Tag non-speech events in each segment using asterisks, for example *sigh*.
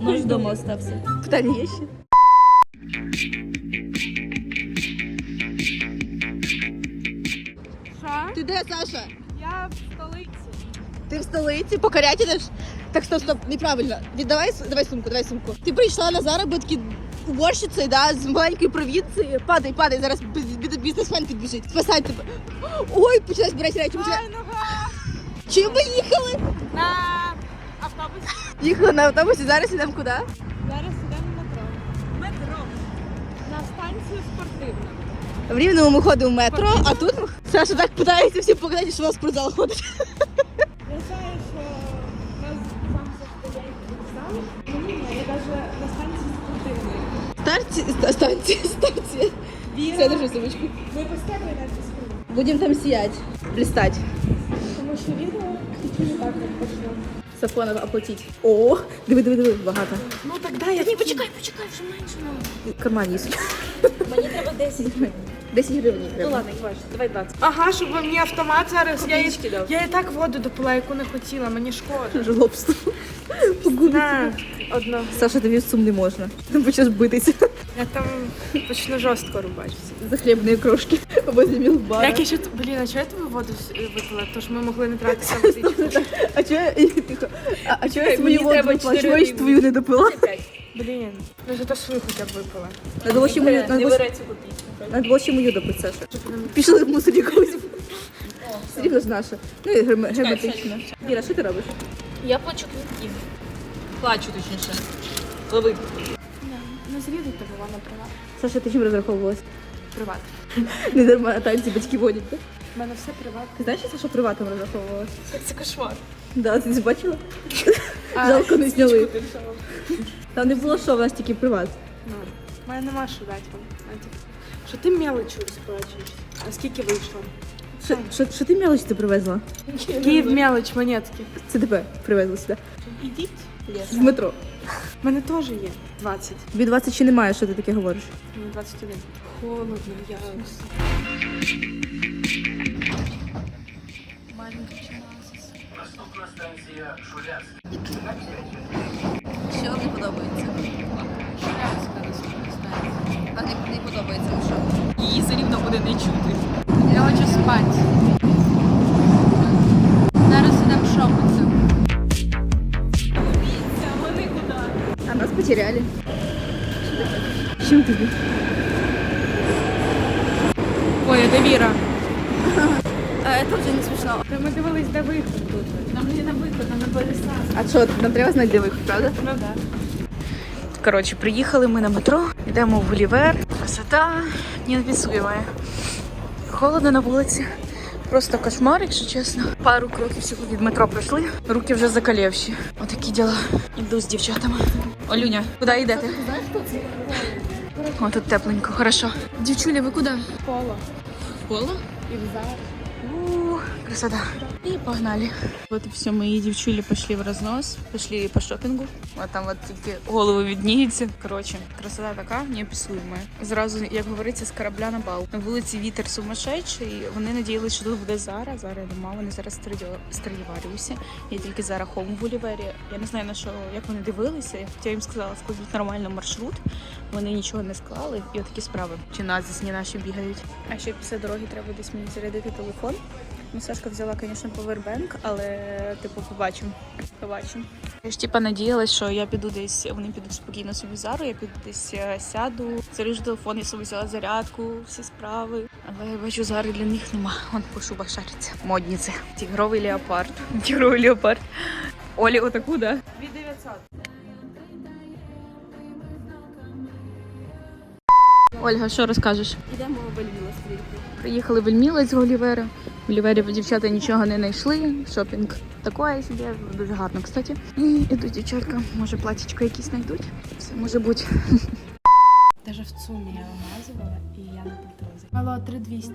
Нож вдома остався. Питання є ще? Що? Ти де, Саша? Я в столиці. Ти в столиці, покорять ідеш? Так, стоп, стоп, неправильно. Віддавай с- давай сумку, давай сумку. Ти прийшла на заробітки уборщицею, да, з маленької провінції. Падай, падай, зараз бі- бі- бізнесмен підбіжить. Спасай тебе. Ой, почала збирати речі. Почала... Ай, нога! Чим ви їхали? На автобусі. Їхали на автобусі, зараз ідемо куди? Зараз йдемо в метро. Метро. На станцію спортивна. В Рівному ми ходимо в метро, а тут Саша так питається всім показати, що вона в спортзал ходить. Я знаю, що нас сам завжди вокзал. Ні, я навіть на станції спортивної. Старці, ста- станція, станція. Все, держи сумочку. Ми постійно на фізкультурі. Будемо там сіяти, блістати. Тому що відео чуть не так не пошло. Сафонов оплатить. О, диви, диви, диви, багато. Ну так дай я. Ні, почекай, почекай, вже менше нам. Карман є. Мені треба 10 гривень. 10 гривень Ну треба. ладно, хватить, давай 20. Ага, щоб мені автомат зараз. Я, Копійки дав. я і так воду допила, яку не хотіла, мені шкода. *laughs* Жлобство. На, одну. Саша, тобі в сум не можна. Ти почнеш битися Я там почну жорстко рубати. за хлібні крошки *laughs* возле мілбара. Як я ще, блін, а чого я твою воду випила? Тож ми могли не тратити *laughs* водичку. А чого я *laughs* тихо? А, а чого я свою воду випила? Чого я ж твою не допила? Блін, ну зато свою хоча б випила. Надо було ще мою, надо Не було- бере цю надо ще мою допити, Саша. Пішли в мусорі когось. Все рівно ж наша. Ну і герметично. Віра, що ти робиш? Я плачу квитки. Плачу точніше. Лови. Не зрідуть тебе вона приват. Саша, ти чим розраховувалась? Приват. *laughs* Не дарма на танці батьки водять, так? У мене все приват. Ти знаєш, що приватом розраховувалась? Це кошмар. Да, ти бачила? *laughs* Жалко не зняли. Там не було що, в нас тільки приват. Ну, в мене нема що дати вам. Типу, Що ти мелочу розплачуєш? А скільки вийшло? Що, ти мелочі ти привезла? Київ мелоч, монетки. Це тебе привезли сюди. Ідіть. В метро. У мене теж є 20. Тобі 20 ще немає, що ти таке говориш. Мені 21. Холодно, я. Що не подобається? А не, не подобається що? Її все рівно буде не чути. Я хочу спати. Зараз ідемо шопитися. Потеряли. Чим тобі? Ой, де Віра? *laughs* А, це вже не смішно. Та ми дивились, де вихід тут. Нам не на виход, нам на поліса. А що, нам треба знайти вихід, правда? Ну так. Коротше, приїхали ми на метро, йдемо в Гулівер. Красота неописуема. Холодно на вулиці. Просто кошмар, якщо чесно. Пару кроків всього від метро пройшли. Руки вже закалєвші. Отакі діла. Іду з дівчатами. Олюня, куди йдете? О, тут тепленько, хорошо. Дівчуля, ви куди? В Поло. В Поло? І в зал. Красота. И погнали. Вот и все, мои девчули пошли в разнос, пошли по шопингу. Вот там вот тільки голови відніються. Коротше, красота така неописуєма. Зразу, як говориться, з корабля на бал. На вулиці вітер сумасшедший. Вони надіялися, що тут буде Зара. Зара нема, вони зараз в Я тільки Зара Хом в Гулівері. Я не знаю на що, як вони дивилися. Я їм сказала, складіть нормально маршрут. Вони нічого не склали. І отакі справи. Чи назисні наші бігають. А ще після дороги треба десь мені зарядити телефон. Ну, Сашка взяла, звісно, повербенк, але типу побачимо. Побачимо. Я ж типа надіялась, що я піду десь, вони підуть спокійно собі в зару, я піду десь е, сяду, заряджу телефон, я собі взяла зарядку, всі справи. Але я бачу, зари для них нема. Вон по шубах шариться. Модниці. Тігровий леопард. Тігровий леопард. Олі, отаку, да? 2900. Ольга, що розкажеш? Йдемо в Ельміла стрільку. Приїхали в Ельмілець з Голівера. В дівчата нічого не знайшли. Шопінг такое собі, дуже гарно, кстати. І ідуть дівчатка, може платічко якісь знайдуть. Все може бути. *laughs* Даже в ЦУМі я вимазувала і я не платила. Алло, 3200.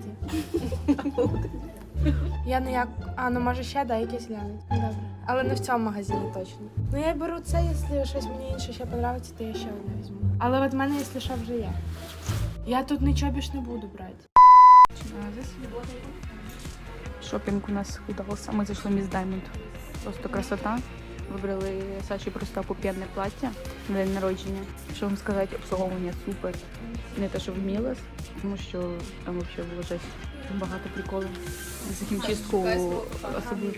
*laughs* Я не як. А, ну може ще да, якісь глянуть. Ну, Добре. Але не в цьому магазині точно. Ну я беру це, якщо щось мені інше ще подобається, то я ще одне візьму. Але от в мене, якщо що, вже є. Я тут нічого більш не буду брати. Шопінг у нас удався. Ми зайшли в Міс Даймонд. Просто красота. Вибрали Саші просто купенне плаття на день народження. Що вам сказати, обслуговування супер. Не те, що в Мілес, тому що там взагалі було жесть. Багато приколів. За хімчистку особливо.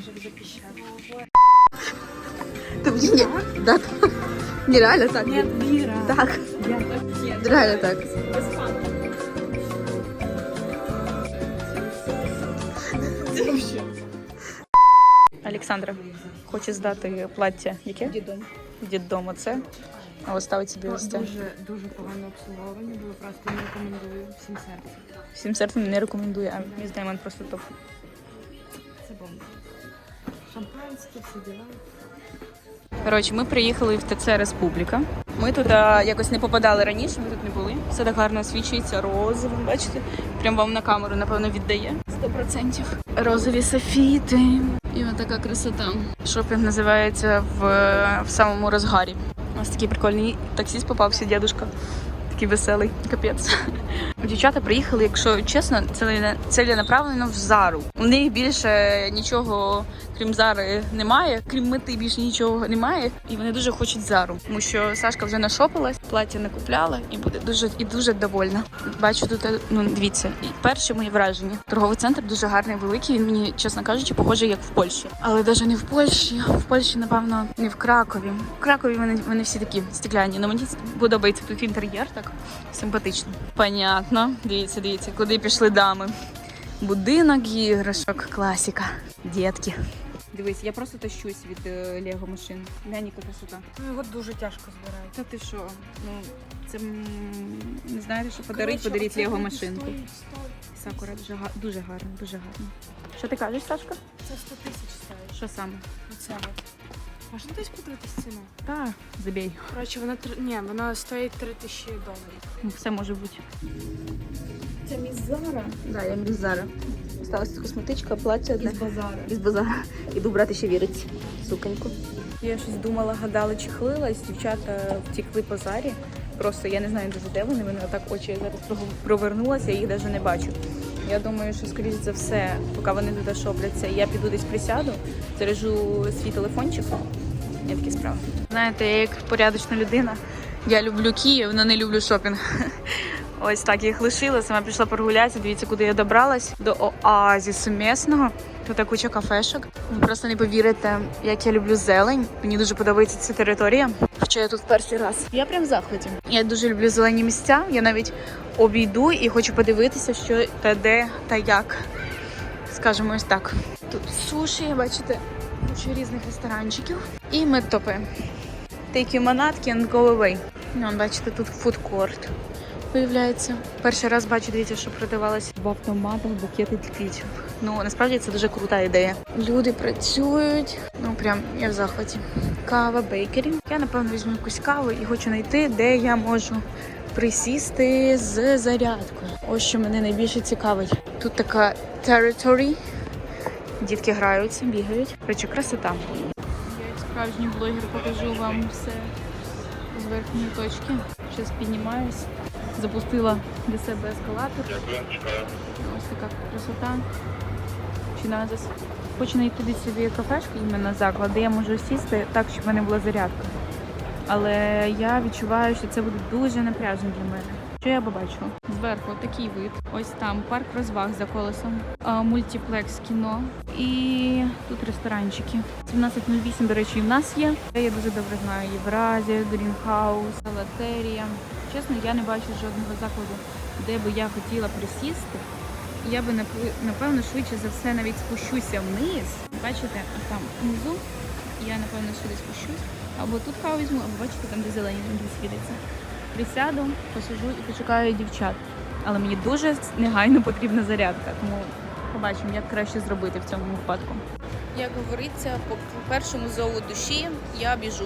Ти ні, так. Нереально так. Ні, Віра. Так. Реально так. Олександра хоче здати плаття. Яке? Дідом. Дідом оце. А ось ставить собі ось це. Дуже, дуже погано обслуговування було, просто не рекомендую всім серцем. Всім серцем не рекомендую, а мій знайомий просто топ. Це бомба. Шампанське, всі діла. Коротше, ми приїхали в ТЦ Республіка. Ми туди якось не попадали раніше, ми тут не були. Все так гарно освічується розовим, бачите? Прям вам на камеру, напевно, віддає. 100%. Розові софіти. І ось така красота. Шопінг називається в, в самому розгарі. Ось такий прикольний таксіст попався, дядушка. Такий веселий, капець. Дівчата приїхали, якщо чесно, ціле- ціленаправленно в зару. У них більше нічого, крім зари, немає, крім мети більше нічого немає. І вони дуже хочуть зару. Тому що Сашка вже нашопилась, плаття не купляла і буде дуже і дуже довольна. Бачу тут, ну дивіться, і перше моє враження. Торговий центр дуже гарний, великий. Він мені, чесно кажучи, похожий як в Польщі. Але навіть не в Польщі. В Польщі, напевно, не в Кракові. В Кракові вони, вони всі такі стекляні. Ну мені подобається тут інтер'єр так симпатично. Понятно. Дивіться, дивіться, куди пішли дами. Будинок іграшок, класіка. Дітки. Дивись, я просто тащусь від е, Лего машин. Глянь, яка красота. Ну, його дуже тяжко збирають. Та ти що? Ну, це не знаєте, що подарить, подаріть Лего машинку. Сакура дуже, га- дуже гарно, дуже гарно. Що ти кажеш, Сашка? Це 100 тисяч стоїть. Що саме? Оце от. Можна десь подивитись ціну? Та, забій. Коротше, вона три... Ні, вона стоїть 3 тисячі доларів. Ну, Все може бути. Це міс Зара. Да, я мріз Зара. Осталась косметичка, плаття одне. базара. Із базара. Іду брати ще віриць. Суконьку. Я щось думала, гадала, чи хлилась. Дівчата втікли по зарі. Просто я не знаю дуже де вони. Вони отак очі зараз провернулася, я їх навіть не бачу. Я думаю, що скоріш за все, поки вони туди шопляться, я піду десь присяду, заряжу свій телефончик. Я такі справи. Знаєте, я як порядочна людина. Я люблю Київ, але не люблю шопінг. *laughs* Ось так їх лишила. Сама пішла прогулятися. Дивіться, куди я добралась. До оазісу місного. Тут куча кафешок. Ви просто не повірите, як я люблю зелень. Мені дуже подобається ця територія. Хоча я тут перший раз. Я прям в захваті. Я дуже люблю зелені місця. Я навіть обійду і хочу подивитися, що та де та як. Скажемо ось так. Тут суші, бачите, куча різних ресторанчиків. І ми топи. Take your манатки and go away. Ну, бачите, тут фудкорт виявляється. Перший раз бачу, дивіться, що продавалось в автоматах букети квітів. Ну насправді це дуже крута ідея. Люди працюють. Ну прям я в захваті. Кава, бейкері. Я напевно візьму якусь каву і хочу знайти, де я можу присісти з зарядкою. Ось що мене найбільше цікавить. Тут така територія. Дітки граються, бігають. Короче, красота. Я як справжній блогер покажу вам все з верхньої точки. Зараз піднімаюсь. Запустила для себе ескалатор. Ось така красота. Чи назис. Хочу знайти десь собі кафешку, іменно заклад, де я можу сісти так, щоб в мене була зарядка. Але я відчуваю, що це буде дуже напряжно для мене. Що я побачила? Зверху такий вид. Ось там парк розваг за колесом, мультиплекс кіно і тут ресторанчики. 17.08, до речі, і в нас є. Я дуже добре знаю Євразія, Грінхаус, Латерія. Чесно, я не бачу жодного закладу, де би я хотіла присісти. Я би напевно швидше за все навіть спущуся вниз. Бачите, там внизу я напевно сюди спущусь. Або тут каву візьму, або бачите, там де зелені світиться. Присяду, посижу і почекаю дівчат. Але мені дуже негайно потрібна зарядка, тому побачимо, як краще зробити в цьому випадку. Як говориться, по першому зову душі я біжу.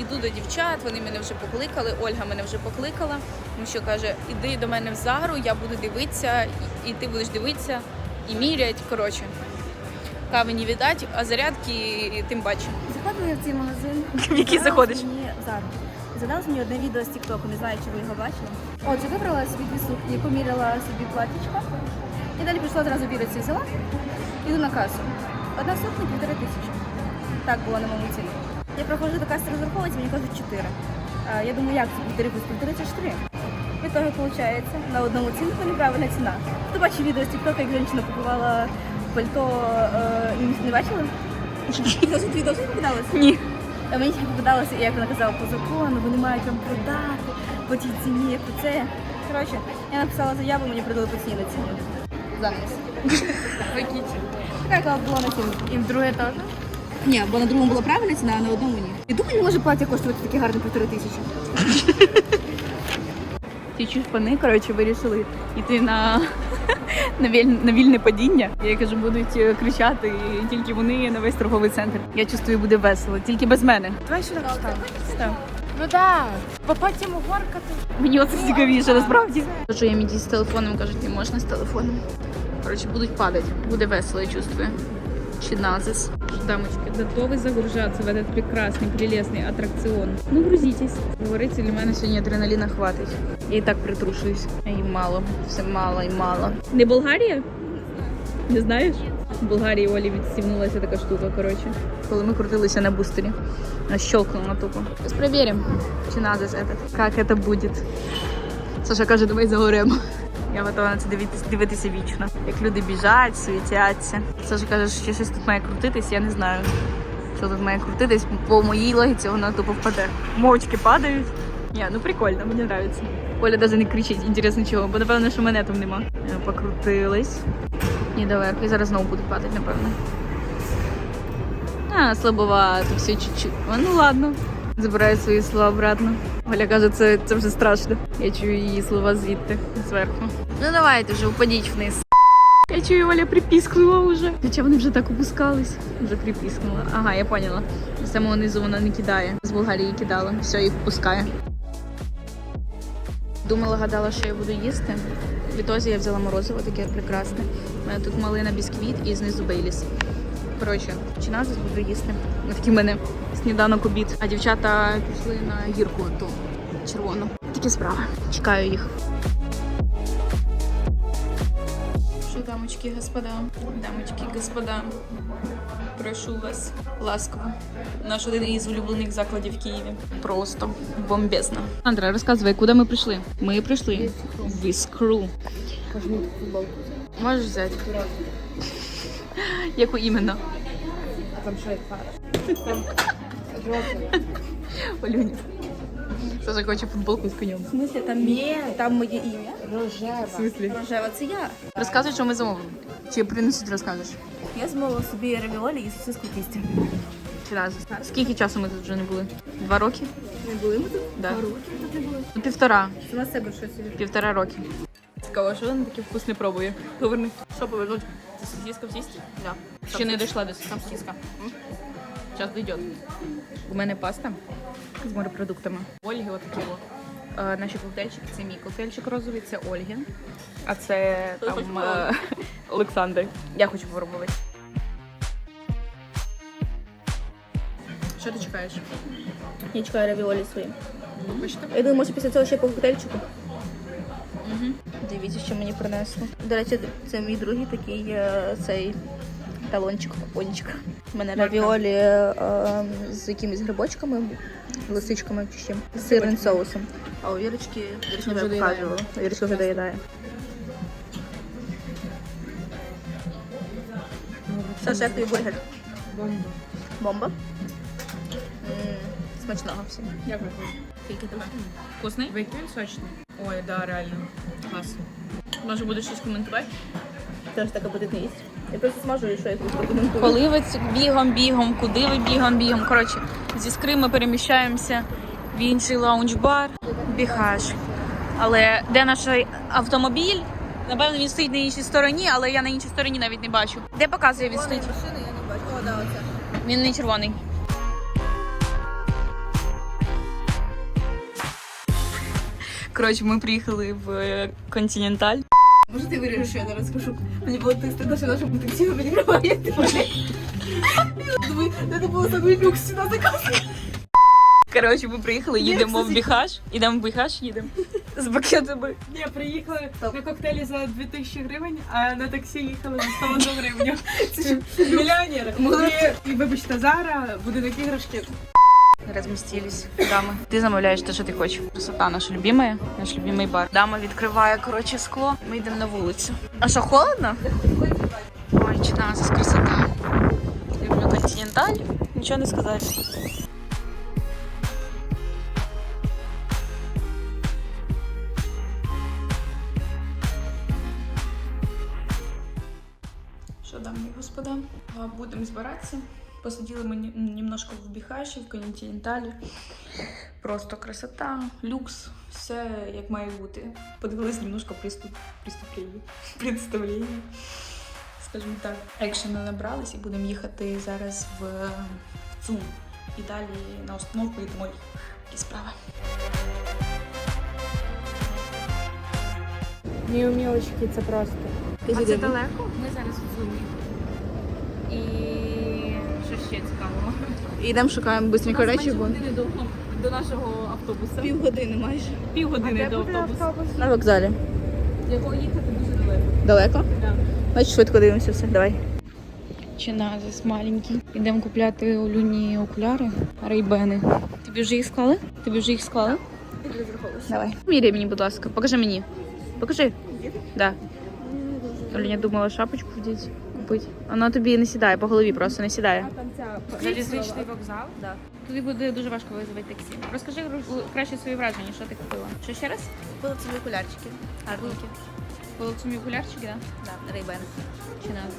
Іду до дівчат, вони мене вже покликали, Ольга мене вже покликала, тому що каже, іди до мене в Зару, я буду дивитися, і, ти будеш дивитися і мірять. Коротше, кави не віддать, а зарядки тим паче. Заходила я в цей магазин. В який заходиш? Мені зараз. Задалось мені одне відео з Тіктоку, не знаю, чи ви його бачили. Отже, вибрала собі дві сукні, поміряла собі платічко. І далі пішла одразу бірицю взяла. Іду на касу. Одна сукня півтори тисячі. Так було на моєму цілі. Я проходжу до каси розраховується, мені кажуть 4. А, я думаю, як це 4 плюс 3 це ж 3. В итоге виходить, на одному цінку неправильна ціна. Хто бачив відео з TikTok, як жінка купувала пальто, е, не бачили? Ні. А мені тільки попадалося, як вона казала, по закону, вони мають вам продати по тій ціні, як то це. Коротше, я написала заяву, мені продали по ціні на ціні. Замість. Така, яка була на ціні. І вдруге теж? Ні, бо на другому була правильна ціна, а на одному ні. І думаю, не може плаття коштувати таке гарне півтори тисячі. *laughs* Ті чушпани, коротше, вирішили йти на, *laughs* на, віль- на вільне падіння. Я кажу, будуть е, кричати і тільки вони на весь торговий центр. Я чувствую, буде весело, тільки без мене. Давай сюди поставимо. Ну так, бо потім горкати. Мені оце цікавіше, насправді. Кажу, я міді з телефоном, кажуть, не можна з телефоном. Коротше, будуть падати. Буде весело, я чувствую. Чиназис Дамочки, готовы загружаться в этот прекрасный, прелестный аттракцион? Ну, грузитесь. Говориться, для мене сьогодні адреналіна хватить. Я і так притрушуюсь. І мало, все мало і мало. Не Болгарія? Не знаєш? В Болгарії Олі відстібнулася така штука, коротше. Коли ми крутилися на бустері. Щелкнула тупо. Зараз перевіримо, чи назис этот. Як це буде. Саша каже, давай загоремо. Я готова на це дивитися, дивитися вічно. Як люди біжать, суетяться. Саша каже, що щось тут має крутитись, я не знаю. Що тут має крутитись, по моїй логіці воно тупо впаде. Мовчки падають. Ні, ну прикольно, мені подобається. Оля навіть не кричить, інтересно чого, бо напевно, що мене там нема. Е, Покрутились. І далеко. І зараз знову будуть падати, напевно. А, слабовато, все чуть-чуть. Ну ладно. Забираю свої слова обратно. Оля каже, це, це вже страшно. Я чую її слова звідти, зверху. Ну давайте вже упадіть вниз. Я чую, Оля припіскнула вже. Хоча вони вже так опускались. Вже припіскнула. Ага, я поняла. З самого низу вона не кидає. З Болгарії кидала. Все, їх впускає. Думала, гадала, що я буду їсти. В ітозі я взяла морозиво таке прекрасне. У мене тут малина бісквіт і знизу бейліс. Коротше, чиназис буду їсти. Такий в мене сніданок обід. А дівчата пішли на гірку ту червону. Такі справи. Чекаю їх. Що, дамочки, господа, дамочки, господа, прошу вас ласково. Наш один із улюблених закладів в Києві. Просто бомбезно. Андра, розказуй, куди ми прийшли? Ми прийшли в Іскру. Можеш взяти? Яку іменно? Там що як фара? Олюня. Саша хоче футболку з конем. В смислі, там, там моє ім'я. Рожева. смислі? Рожева, це я. Розказуй, що ми замовили. Чи принесуть, розкажеш? Я замовила собі равіолі і сосиску в тісті. Чи? Скільки часу ми тут вже не були? Два роки? Не були ми тут? Да. Пару років тут не були. Ну, півтора. Сама себе щось. Півтора роки. Цікаво, що вона таке вкусне пробує. Поверни. Що повернуть? Це сосиска в тісті? Да. Ще не дійшла до сам сосиска. Зараз дійде. У мене паста з морепродуктами. Ольги отакі о. Е, Наші коктейльчики, це мій коктейльчик розовий, це Ольгін. А це там е, *laughs* Олександр. Я хочу попробувати. Що ти чекаєш? Я чекаю равіолі свої. Бачите? Я думаю, може після цього ще по коктейльчику. Угу. Дивіться, що мені принесли. До речі, це мій другий такий е, цей талончик, купончик. У мене равіолі е, з якимись грибочками, лисичками чи чим, з сирним соусом. А у Вірочки, Вірочка Вже показувала. Вірочка вже доїдає. Саша, як тобі бургер? Бомба. Бомба? Смачного всім. Дякую. Тільки трошки. Вкусний? Викинь сочний. Ой, да, реально. Клас. Може будеш щось коментувати? Теж так апетитно їсть. Я просто смажу і що я тут прокоментую. Поливець бігом, бігом, куди ви бігом, бігом. Коротше, зі скри ми переміщаємося в інший лаунж-бар. Біхаж. Але де наш автомобіль? Напевно, він стоїть на іншій стороні, але я на іншій стороні навіть не бачу. Де показує він стоїть? Машини я не бачу. О, да, оце. Він не червоний. Коротше, ми приїхали в е, Континенталь. Може ти вирішиш, що я зараз скажу? Мені було так стидно, що наша потенційно мені немає. Думаю, треба було самий люкс сюди заказати. Коротше, ми приїхали, їдемо в Біхаж. Ідемо в Біхаж, їдемо. з пакетами. Ні, приїхали на коктейлі за 2000 гривень, а на таксі їхали за 101 гривню. Це ж мільйонери. І, вибачте, зараз будинок іграшки. Разместились. Дама. Ти замовляєш те, що ти хочеш. Красота наша любимая, наш любимий бар. Дама відкриває, коротше, скло. Ми йдемо на вулицю. А що, холодно? Ой, чиназис, красота. Люблю континенталь. Нічого не сказати. Що, дамы и господа, будемо збиратися. Посиділи ми немножко в Біхаші, в континенталі. Просто красота, люкс, все як має бути. Подивились немножко приступ, приступлення, представлення, скажімо так. Екшена набрались і будемо їхати зараз в, в ЦУМ. І далі на установку і домой. Такі справи. Мій умілочки, це просто. А це далеко? Ми зараз в ЦУМі. І що ще цікавого? Ідемо шукаємо бистренько речі, бо до, до нашого автобуса. півгодини майже. Півгодини до автобуса. На вокзалі. З якого їхати дуже далеко. Далеко? Да. Значить швидко дивимося все. Давай. Чиназис маленький. Ідемо купляти Олюні окуляри, рейбени. Тобі вже їх склали? Тобі вже їх склали? Давай. Міряй мені, будь ласка. Покажи мені. Покажи. Да. Олюня думала шапочку вдіть, купити. Вона тобі не сідає, по голові просто не сідає. Залізничний вокзал? Да. Тобі буде дуже важко визвати таксі. Розкажи краще свої враження, що ти купила. Що ще раз? Були ці окулярчики. Гарненькі. Полоцумі окулярчики, да? Да, рейбен. Чи Чиназис.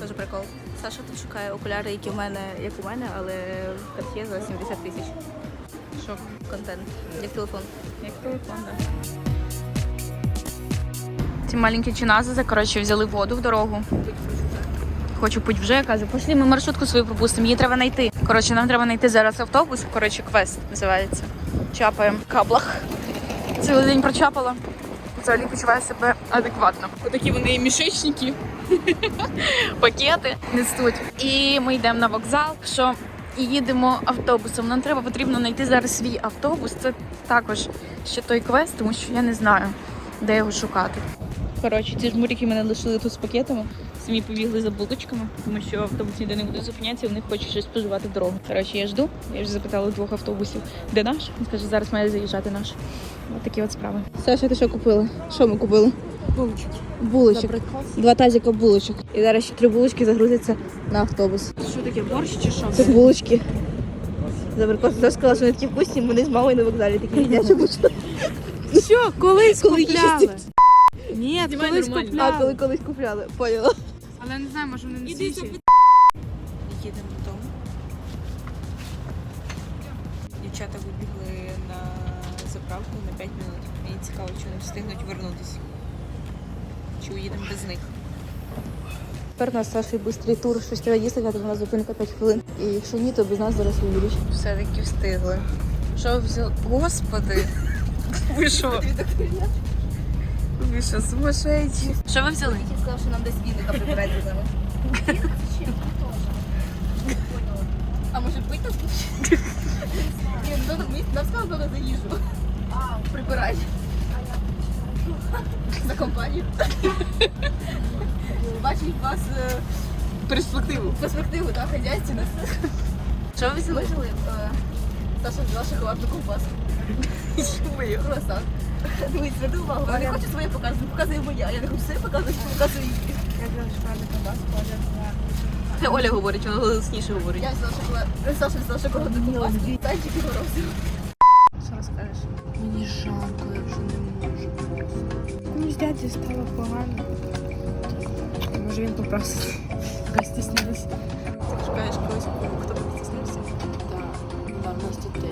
Дуже прикол. Саша тут шукає окуляри, які в мене, як у мене, але в Cartier за 70 тисяч. Шок. Контент. Як телефон. Як телефон, да. Ці маленькі чинази, коротше, взяли воду в дорогу. Хочу путь вже, каже, пошли, ми маршрутку свою пропустимо, її треба знайти. Коротше, нам треба знайти зараз автобус, коротше, квест називається. Чапаємо каблах. Цілий день прочапала. Взагалі почуваю себе адекватно. Отакі вони мішечники, *laughs* пакети несуть. І ми йдемо на вокзал. Що і їдемо автобусом. Нам треба потрібно знайти зараз свій автобус. Це також ще той квест, тому що я не знаю, де його шукати. Коротше, ці жмурики мене лишили тут з пакетами. Самі побігли за булочками, тому що автобус ніде не буде зупинятися, вони хочуть щось споживати в дорогу. Коротше, я жду. Я вже запитала двох автобусів, де наш. Він каже, зараз має заїжджати наш. Ось такі от справи. Саша, ти що купила? Що ми купили? Булочки. Булочок. Два тазика булочок. І зараз ще три булочки загрузяться на автобус. Що таке, борщ чи що? Це булочки. Забрикос сказала, що вони такі вкусні, вони з мамою на вокзалі такі їдять. Що, колись купляли? Ні, Знімай колись нормально. А коли колись купляли, поняла. Але не знаю, може вони не свіжі. Їдемо додому. Дівчата вибігли на заправку на 5 минут. Мені цікаво, чи вони встигнуть вернутися. Чи уїдемо без них. Тепер у нас Саші швидкий тур, щось треба їсти, тому у нас зупинка 5 хвилин. І якщо ні, то без нас зараз виберуть. Все-таки встигли. Що взяли? Господи! *laughs* Ви що? Ви що, сумасшедші? Що ви взяли? Я сказав, що нам десь віника прибирати за. А може пить нас? Ні, ну, ми- Нам сказали, треба за їжу. А, прибирай. За компанію. Бачить вас е, Перспективу. перспективу, так, хазяйственность. Що ви взяли? Саша взяла шоколадну ковбасу. Круасан. Дивись, зверни увагу. Вона не хоче своє показувати, показує моя. Я не хочу своє показувати, показую її. Я взяла шоколадну Оля взяла. Оля говорить, вона голосніше говорить. Я взяла шоколад. Саша взяла шоколадну ковбаску. Зайчик і морозиво. Що розкажеш? Мені жалко, я вже не можу. Ну, з дяді стало погано. Може він попросить. Якась стіснилась. Шукаєш когось, хто б стіснився? Так, да, у нас тут